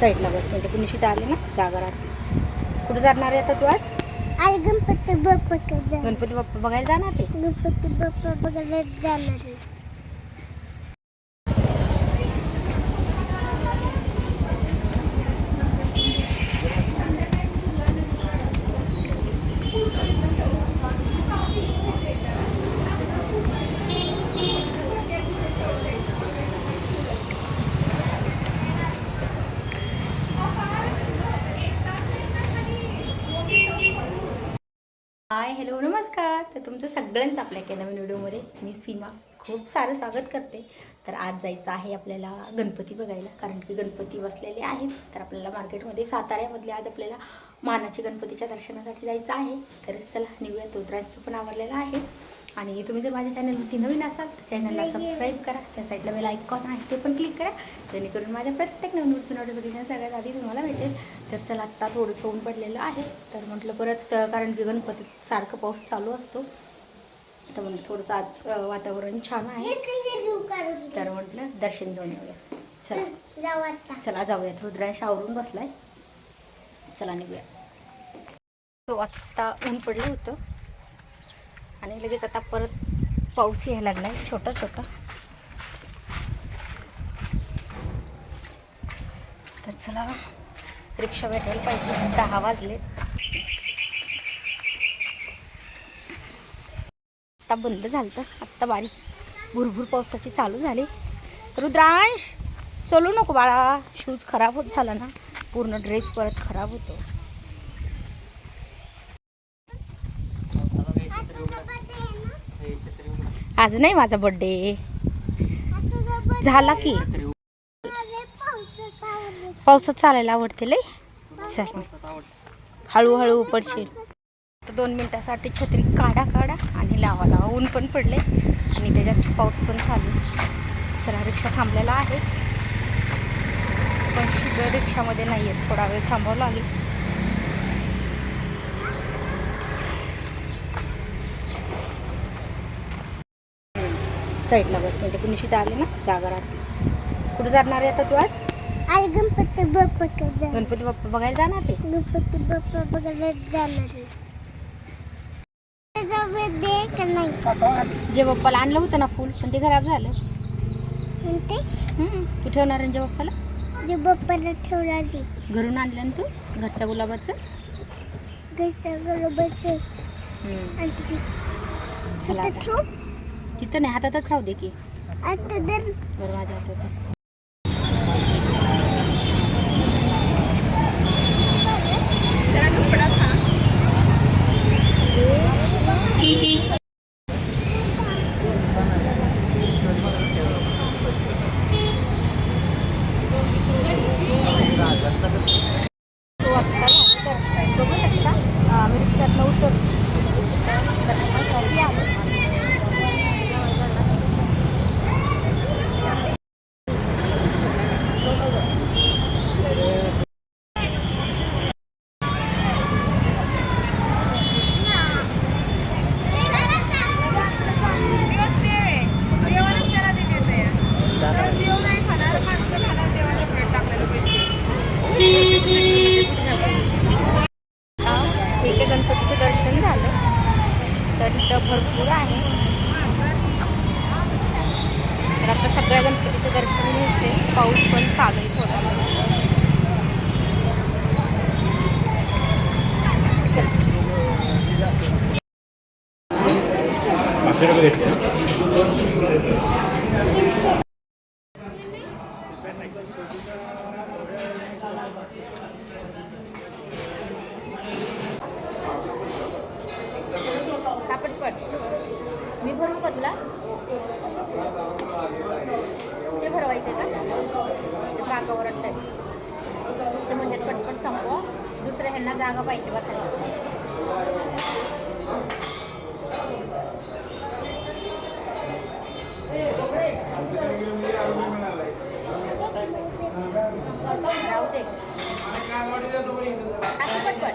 साईडला बस म्हणजे कुणी सीट आली ना जागा राहते. कुठे जाणार आहे आता तू आज? आई गणपती बाप्पा गणपती बाप्पा बघायला जाणार आहे? गणपती बाप्पा बघायला जाणार आहे. हाय हॅलो नमस्कार. तर तुमचं सगळ्यांचं आपल्या एका नवीन व्हिडिओमध्ये मी सीमा. खूप सारं स्वागत करते. तर आज जायचं आहे आपल्याला गणपती बघायला. कारण की गणपती बसलेले आहेत. तर आपल्याला मार्केटमध्ये साताऱ्यामधले आज आपल्याला मानाचे गणपतीच्या दर्शनासाठी जायचं आहे. तर चला निघूया. रुद्रांचं पण आवडलेलं आहे. आणि तुम्ही जर माझ्या चॅनलवरती नवीन असाल तर चॅनलला सबस्क्राईब करा. त्या साईडला बेल आयकॉन आहे ते पण क्लिक करा. जेणेकरून माझ्या प्रत्येक नवीन वस्तू नोटिफिकेशन सगळ्यात आधी तुम्हाला भेटेल. तर चला आत्ता थोडं ऊन पडलेलं आहे. तर म्हटलं परत कारण की गणपतीत सारखं पाऊस चालू असतो. तर म्हटलं थोडंसं आज वातावरण छान आहे. तर म्हटलं दर्शन घेऊन येऊया. चला. चला जाऊयात. रुद्रांश आवरून बसलाय. चला निघूया. तो आत्ता ऊन पडलं होतं. आणि लगेच आता परत पाऊस यायला लागलाय छोटा छोटा. तर चला रिक्षा भेटायला पाहिजे. दहा वाजले आता बंद झालं तर आत्ता बारीक भुरभुर पावसाची चालू झाली. रुद्रांश चलू नको बाळा. शूज खराब होत झाला ना. पूर्ण ड्रेस परत खराब होतो. आज नाही माझा बर्थडे झाला की. पावसात चालायला आवडते लय. चल. हळूहळू पडशील तर दोन मिनिटासाठी छत्री काढा काढा आणि लावा. लावा. ऊन पण पडले आणि त्याच्यात पाऊस पण चालू. चला रिक्षा थांबलेला आहे. पण शीघ्र रिक्षामध्ये नाही आहेत थोडा वेळ थांबावं लागेल. साईडला बस म्हणजे कुणी सीट आली ना जागा राहते. कुठे जाणार आहे आता तू आज? आई गणपती बाप्पा गणपती बाप्पा बघायला जाणार आहे? गणपती बाप्पा बघायला जाणार आहे. दे का नाही? जे बाप्पाला आणलं होतं ना फुल पण ते खराब झालं. म्हणते हम्म, तू ठेवणार आहे जे बाप्पाला? जे बाप्पाला ठेवला घरून आणलं ना तू घरच्या गुलाबाचं? घरच्या आणि चला तिथं. ठेवू. तिथं नाही हातातच राहू दे की आता दर बरं माझ्या हातात आहे. तो आत्ता झाला तर बघू शकता आम्ही रिक्षातनं उतरलो दर्शनासाठी आलो इथे गणपतीचं दर्शन झालं तर इथं भरपूर आहे तर आता सगळ्या गणपतीचं दर्शन घ्यायचे पाऊस पण चालू थोडा मी भरू का तुला ते भरवायचं का? ते काका ओरडत ते म्हणजे पटपट संपवा. दुसऱ्या ह्यांना जागा पाहिजे बसायला. राहू दे. असं पटपट.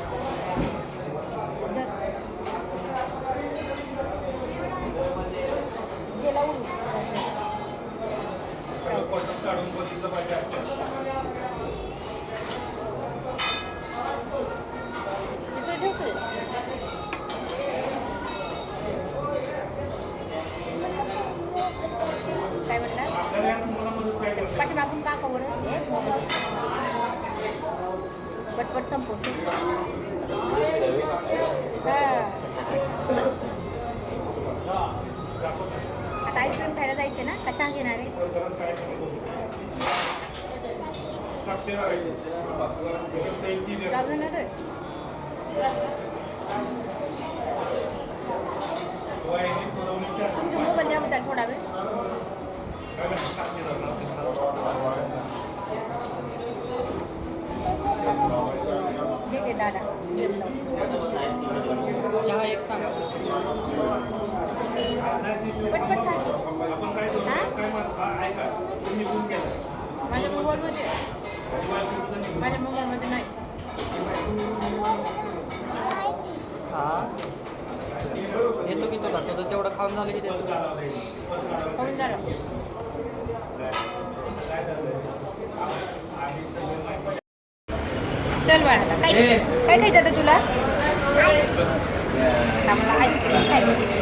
तिकडे ठेव की. काय म्हणला पाठीमागून का कवर हे पटपट संपवतो आईस्क्रीम खायला जायचे ना? का चहा घेणार आहे? तुमच्या मोबाईल द्या होता थोडा वेळ. दे दे दादा. चहा एक सांगा पटपट सांग माझ्या मोबाईलमध्ये. माझ्या मोबाईलमध्ये नाही. हा? येतो की तुला? त्याचं तेवढं खाऊन झालं की होऊन झालं. चल बाळा काय. काय खायचं तुला? आता मला आईस्क्रीम खायची.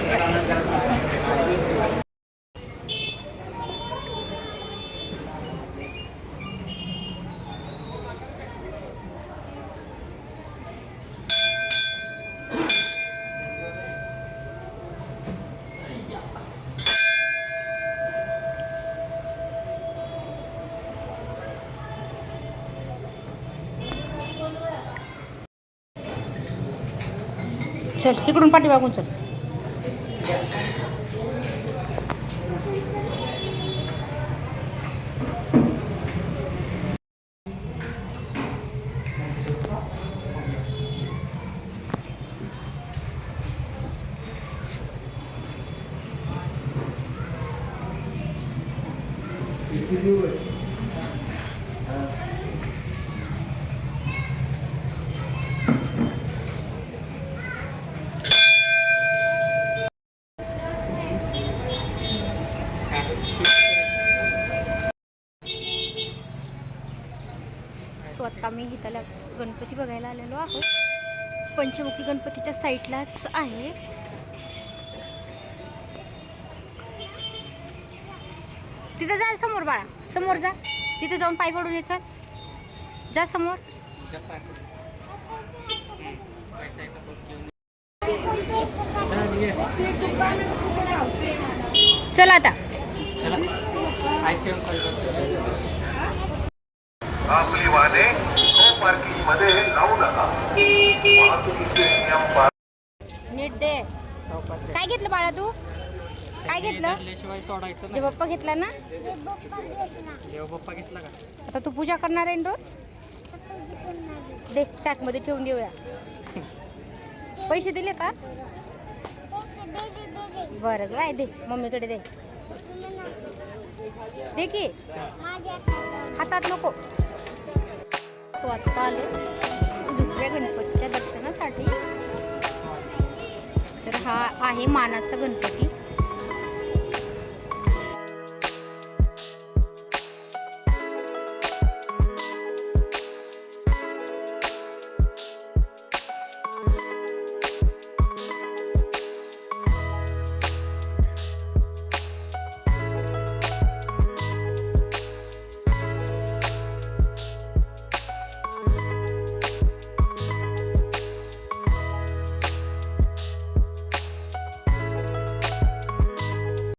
चल इकडून पाठीमागून चल. सो आता मी इथला गणपती बघायला आलेलो आहोत. पंचमुखी गणपतीच्या साईडलाच आहे. तिथं जा समोर बाळा. समोर जा. तिथे जाऊन पाय पडून ये चल. जा समोर. चल आता. चला. आईस्क्रीम आपली नो पार्किंगमध्ये लावू नका वाहतुकीचे नियम नीट दे काय घेतलं बाळा तू? काय घेतलं? शिवाय सोडायचं जे बाप्पा घेतला ना? देव बाप्पा घेतला का आता तू पूजा करणार आहे ना रोज? दे सॅकमध्ये ठेवून देऊया. पैसे दिले का? बरं काय दे. मम्मीकडे दे. दे की? हातात नको. सो आत्ता आले दुसऱ्या गणपतीच्या दर्शनासाठी. तर हा आहे मानाचा गणपती.